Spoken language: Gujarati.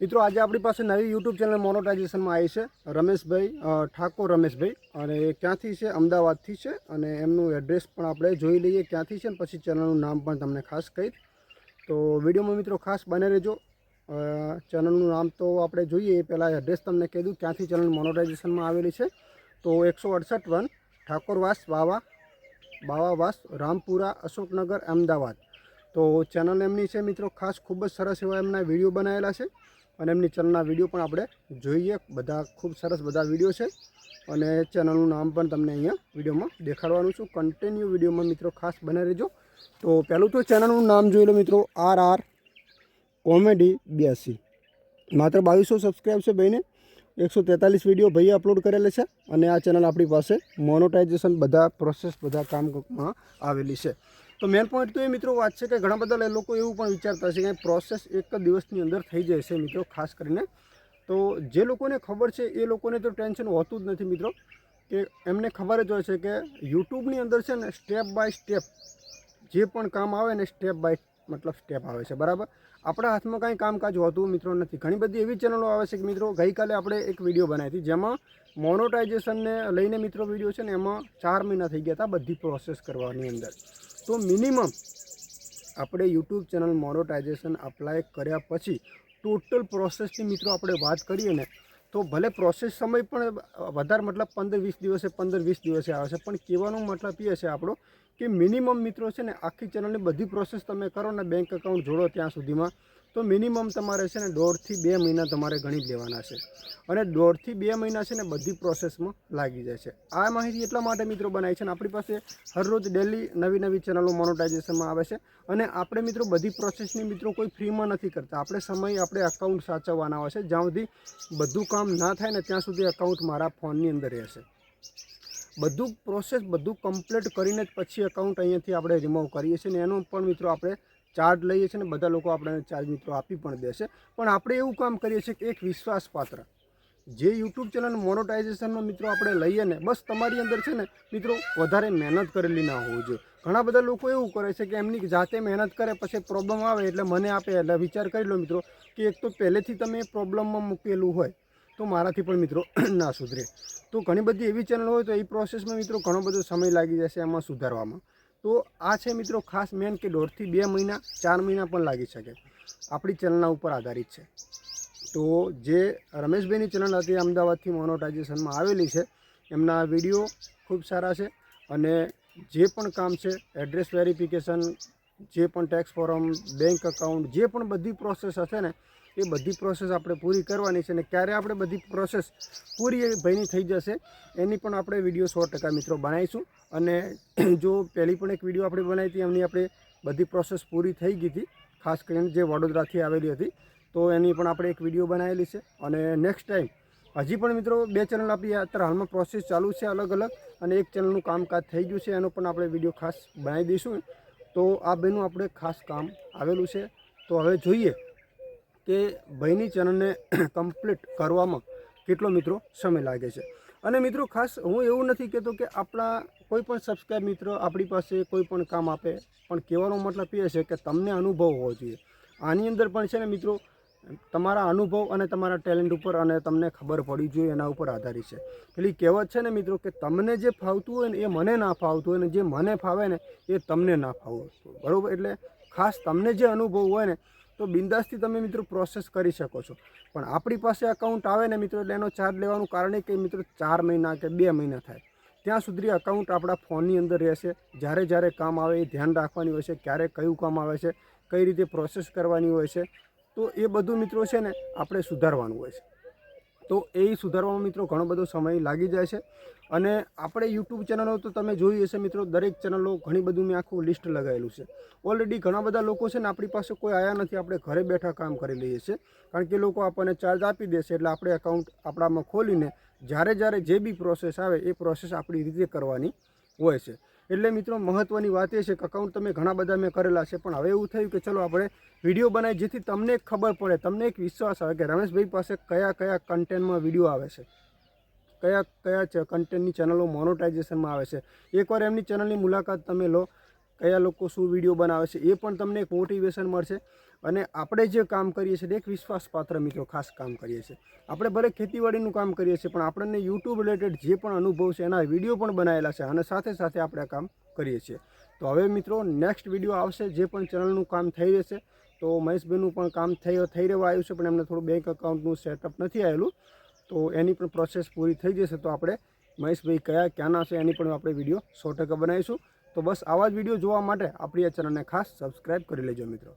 મિત્રો, આજે આપણી પાસે નવી યુટ્યુબ ચેનલ મોનોટાઇઝેશનમાં આવી છે. રમેશભાઈ ઠાકોર રમેશભાઈ. અને એ ક્યાંથી છે? અમદાવાદથી છે. અને એમનું એડ્રેસ પણ આપણે જોઈ લઈએ ક્યાંથી છે ને પછી ચેનલનું નામ પણ તમને ખાસ કહીશ. તો વિડીયોમાં મિત્રો ખાસ બને રહેજો. ચેનલનું નામ તો આપણે જોઈએ. એ પહેલાં એડ્રેસ તમને કહી દઉં ક્યાંથી ચેનલ મોનોટાઇઝેશનમાં આવેલી છે. તો એકસો અડસઠ વન ઠાકોરવાસ બાવા, બાવાવાસ, રામપુરા, અશોકનગર, અમદાવાદ. તો ચેનલ એમની છે મિત્રો ખાસ ખૂબ જ સરસ એવા એમના વીડિયો બનાવેલા છે. અને એમની ચેનલના વીડિયો પણ આપણે જોઈએ. બધા ખૂબ સરસ બધા વીડિયો છે. અને ચેનલનું નામ પણ તમને અહીંયા વિડીયોમાં દેખાડવાનું છું. કન્ટિન્યુ વિડીયોમાં મિત્રો ખાસ બને રહેજો. તો પહેલું તો ચેનલનું નામ જોઈ લો મિત્રો. આર આર કોમેડી બ્યાસી. માત્ર બાવીસો સબસ્ક્રાઈબ છે ભાઈને. એકસો તેતાલીસ વીડિયો ભાઈએ અપલોડ કરેલા છે. અને આ ચેનલ આપણી પાસે મોનોટાઇઝેશન બધા પ્રોસેસ બધા કામમાં આવેલી છે. તો મેન પોઈન્ટ તો એ મિત્રો વાત છે કે ઘણા બધા લોકો એવું પણ વિચારતા છે કે પ્રોસેસ એક જ દિવસની અંદર થઈ છે મિત્રો, ખાસ કરીને. તો જે લોકોને ખબર છે એ લોકોને તો ટેન્શન હોતું જ નથી મિત્રો, કે એમને ખબર જ હોય છે કે યુટ્યુબની અંદર છે ને સ્ટેપ બાય સ્ટેપ જે પણ કામ આવે ને સ્ટેપ બાય મતલબ સ્ટેપ આવે છે, બરાબર? આપણા હાથમાં કાંઈ કામકાજ હોતું મિત્રો નથી. ઘણી બધી એવી ચેનલો આવે છે કે મિત્રો, ગઈકાલે આપણે એક વીડિયો બનાવી હતી જેમાં મોનોટાઇઝેશનને લઈને મિત્રો વીડિયો છે ને એમાં ચાર મહિના થઈ ગયા હતા બધી પ્રોસેસ કરવાની અંદર. તો મિનિમમ આપણે યુટ્યુબ ચેનલ મોનોટાઇઝેશન અપ્લાય કર્યા પછી ટોટલ પ્રોસેસની મિત્રો આપણે વાત કરીએ ને, તો ભલે પ્રોસેસ સમય પણ વધારે મતલબ પંદર વીસ દિવસે પંદર વીસ દિવસે આવે છે, પણ કહેવાનો મતલબ એ છે આપણો કે મિનિમમ મિત્રો છે ને આખી ચેનલની બધી પ્રોસેસ તમે કરો ને બેંક એકાઉન્ટ જોડો ત્યાં સુધીમાં તો મિનિમમ તમારે છે ને દોઢથી બે મહિના તમારે ગણી લેવાના છે. અને દોઢથી બે મહિના છે ને બધી પ્રોસેસમાં લાગી જાય છે. આ માહિતી એટલા માટે મિત્રો બનાવી છે ને આપણી પાસે હરરોજ ડેલી નવી નવી ચેનલો મોનોટાઇઝેશનમાં આવે છે. અને આપણે મિત્રો બધી પ્રોસેસની મિત્રો કોઈ ફ્રીમાં નથી કરતા. આપણે સમય આપણે અકાઉન્ટ સાચવવાના હોય છે. જ્યાં સુધી બધું કામ ના થાય ને ત્યાં સુધી અકાઉન્ટ મારા ફોનની અંદર રહેશે. બધું પ્રોસેસ બધું કમ્પ્લીટ કરીને જ પછી એકાઉન્ટ અહીંયાથી આપણે રિમૂવ કરીએ છીએ ને એનો પણ મિત્રો આપણે ચાર્જ લઈએ છીએ ને બધા લોકો આપણને ચાર્જ મિત્રો આપી પણ દેશે પણ આપણે એવું કામ કરીએ છીએ કે એક વિશ્વાસપાત્ર. જે યુટ્યુબ ચેનલ મોનોટાઇઝેશનમાં મિત્રો આપણે લઈએ ને, બસ તમારી અંદર છે ને મિત્રો વધારે મહેનત કરેલી ના હોવી જોઈએ. ઘણા બધા લોકો એવું કરે છે કે એમની જાતે મહેનત કરે, પછી પ્રોબ્લેમ આવે એટલે મને આપે એટલે વિચાર કરી લો મિત્રો કે એક તો પહેલેથી તમે પ્રોબ્લેમમાં મૂકેલું હોય તો મારાથી પણ મિત્રો ના સુધરે. તો ઘણી બધી એવી ચેનલ હોય તો એ પ્રોસેસમાં મિત્રો ઘણો બધો સમય લાગી જશે એમાં સુધારવામાં. તો આ છે મિત્રો ખાસ મેન કે દોઢથી બે મહિના, ચાર મહિના પણ લાગી શકે. આપણી ચેનલના ઉપર આધારિત છે. તો જે રમેશભાઈની ચેનલ હતી, અમદાવાદથી મોનોટાઇઝેશનમાં આવેલી છે, એમના વીડિયો ખૂબ સારા છે અને જે પણ કામ છે, એડ્રેસ વેરિફિકેશન, જે પણ ટેક્સ ફોર્મ, બેંક અકાઉન્ટ જે પણ બધી પ્રોસેસ હશે ને એ બધી પ્રોસેસ આપણે પૂરી કરવાની છે અને ક્યારે આપણે બધી પ્રોસેસ પૂરી ભાઈની થઈ જશે, એની પણ આપણે વીડિયો સો ટકા મિત્રો બનાવીશું. અને જો પહેલી પણ એક વીડિયો આપણે બનાવી હતી, એમની આપણે બધી પ્રોસેસ પૂરી થઈ ગઈ હતી, ખાસ કરીને જે વડોદરાથી આવેલી હતી, તો એની પણ આપણે એક વીડિયો બનાવેલી છે. અને નેક્સ્ટ ટાઈમ હજી પણ મિત્રો બે ચેનલ આપણી અત્યારે હાલમાં પ્રોસેસ ચાલુ છે અલગ અલગ, અને એક ચેનલનું કામકાજ થઈ ગયું છે, એનો પણ આપણે વીડિયો ખાસ બનાવી દઈશું. તો આ બેનું આપણે ખાસ કામ આવેલું છે. તો હવે જોઈએ કે ભાઈની ચેનલને કમ્પ્લીટ કરવામાં કેટલો મિત્રો સમય લાગે છે. અને મિત્રો ખાસ હું એવું નથી કહેતો કે આપણા કોઈ પણ સબસ્ક્રાઈબ મિત્ર આપણી પાસે કોઈ પણ કામ આપે, પણ કહેવાનો મતલબ એ છે કે તમને અનુભવ હોવો જોઈએ. આની અંદર પણ છે ને મિત્રો, તમારા અનુભવ અને તમારા ટેલેન્ટ ઉપર અને તમને ખબર પડવી જોઈએ એના ઉપર આધારિત છે. પેલી કહેવત છે ને મિત્રો કે તમને જે ફાવતું હોય ને એ મને ના ફાવતું હોય ને જે મને ફાવે ને એ તમને ના ફાવતું બરાબર? એટલે ખાસ તમને જે અનુભવ હોય ને તો બિંદાસથી તમે મિત્રો પ્રોસેસ કરી શકો છો. પણ આપણી પાસે અકાઉન્ટ આવે ને મિત્રો, એટલે એનો ચાર્જ લેવાનું કારણ કે મિત્રો ચાર મહિના કે બે મહિના થાય. ત્યાં સુધી અકાઉન્ટ આપણા ફોનની અંદર રહેશે. જ્યારે જ્યારે કામ આવે એ ધ્યાન રાખવાની હોય છે, ક્યારે કયું કામ આવે છે, કઈ રીતે પ્રોસેસ કરવાની હોય છે, તો એ બધું મિત્રો છે ને આપણે સુધારવાનું હોય છે. તો એ સુધારવામાં મિત્રો ઘણો બધો સમય લાગી જાય છે. અને આપણે યુટ્યુબ ચેનલો તો તમે જોઈ હશે મિત્રો, દરેક ચેનલો ઘણી બધું મેં આખું લિસ્ટ લગાવેલું છે. ઓલરેડી ઘણા બધા લોકો છે ને આપણી પાસે કોઈ આવ્યા નથી, આપણે ઘરે બેઠા કામ કરી લઈએ છીએ. કારણ કે લોકો આપણને ચાર્જ આપી દેશે એટલે આપણે એકાઉન્ટ આપણામાં ખોલીને જ્યારે જ્યારે જે બી પ્રોસેસ આવે, એ પ્રોસેસ આપણી રીતે કરવાની હોય છે. એટલે મિત્રો મહત્ત્વની વાત એ છે કે અકાઉન્ટ તમે ઘણા બધા મેં કરેલા છે, પણ હવે એવું થયું કે ચલો આપણે વીડિયો બનાવી જેથી તમને ખબર પડે, તમને એક વિશ્વાસ આવે કે રમેશભાઈ પાસે કયા કયા કન્ટેન્ટમાં વીડિયો આવે છે. કયા કયા કન્ટેન્ટની ચેનલો મોનોટાઇઝેશનમાં આવે છે. એકવાર એમની ચેનલની મુલાકાત તમે લો. કયા લોકો શું વીડિયો બનાવે છે, એ પણ તમને એક મોટિવેશન મળશે. અને આપણે જે કામ કરીએ છીએ એક વિશ્વાસપાત્ર મિત્રો ખાસ કામ કરીએ છીએ. આપણે ભલે ખેતીવાડીનું કામ કરીએ છીએ, પણ આપણને યુટ્યુબ રિલેટેડ જે પણ અનુભવ છે, એના વીડિયો પણ બનાવેલા છે અને સાથે સાથે આપણે કામ કરીએ છીએ. તો હવે મિત્રો નેક્સ્ટ વીડિયો આવશે, જે પણ ચેનલનું કામ થઈ રહેશે. તો મહેશભાઈનું પણ કામ થઈ થઈ રહેવા આવ્યું છે, પણ એમને થોડું બેંક અકાઉન્ટનું સેટઅપ નથી આવેલું. તો એની પણ પ્રોસેસ પૂરી થઈ જશે. તો આપણે મહેશભાઈ કયા, ક્યાંના છે, એની પણ આપણે વીડિયો સો ટકા બનાવીશું. તો બસ આવા જ વીડિયો જોવા માટે આપણી આ ચેનલને ખાસ સબસ્ક્રાઈબ કરી લેજો મિત્રો.